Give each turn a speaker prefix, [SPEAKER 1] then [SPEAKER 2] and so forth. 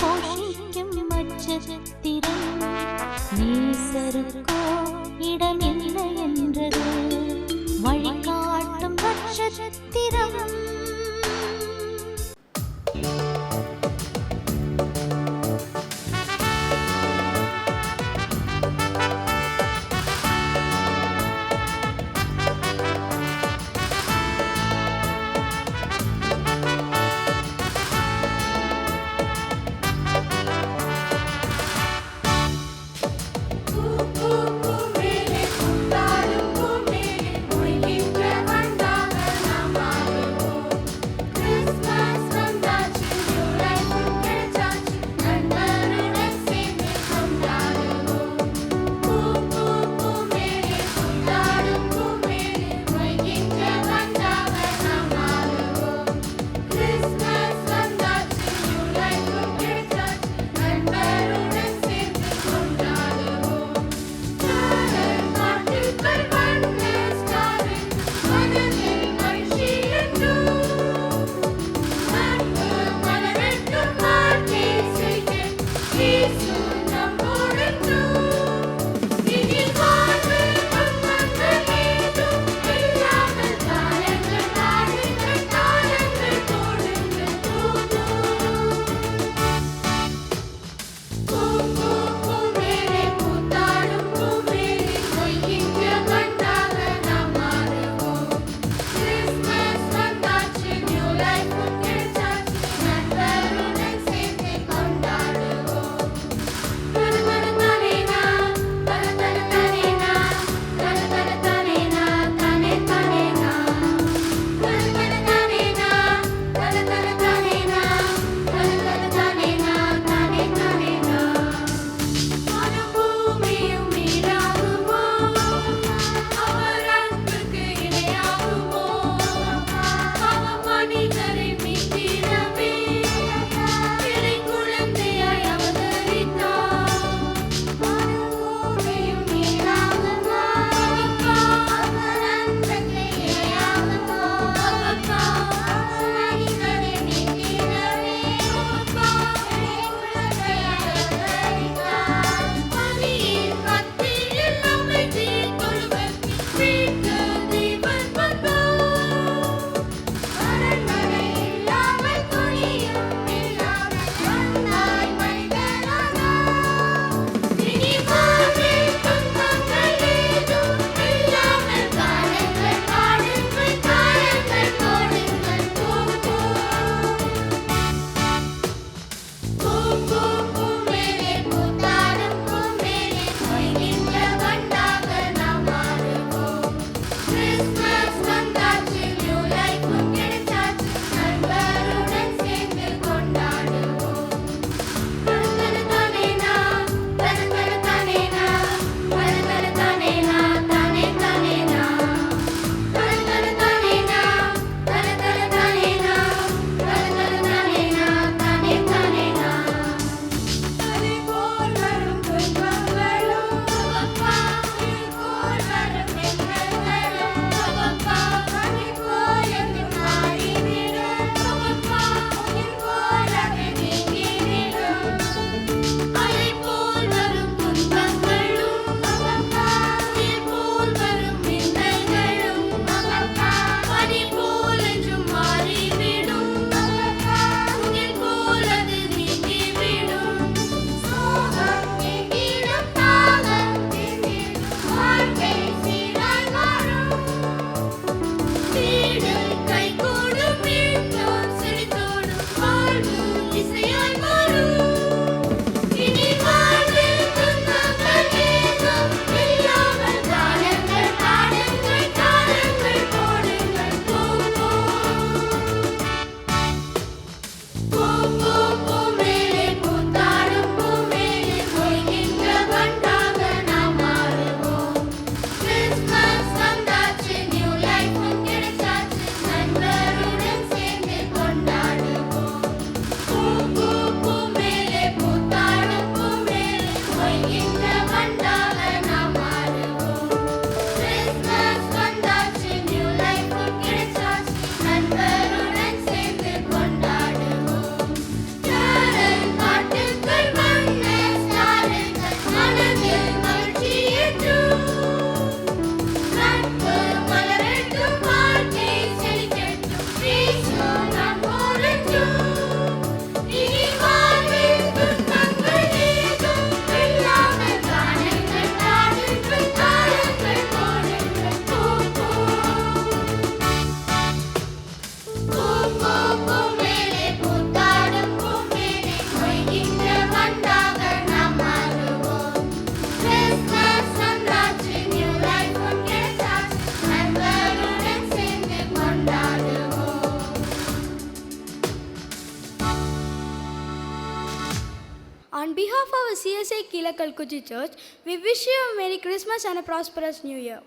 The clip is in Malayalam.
[SPEAKER 1] പോഷിക്കും മച്ചത്തിരം. നീ സരുക്കോ ഇടമില്ല On behalf of our CSI Kila Kalkuchi Church, we wish you a Merry Christmas and a prosperous New Year.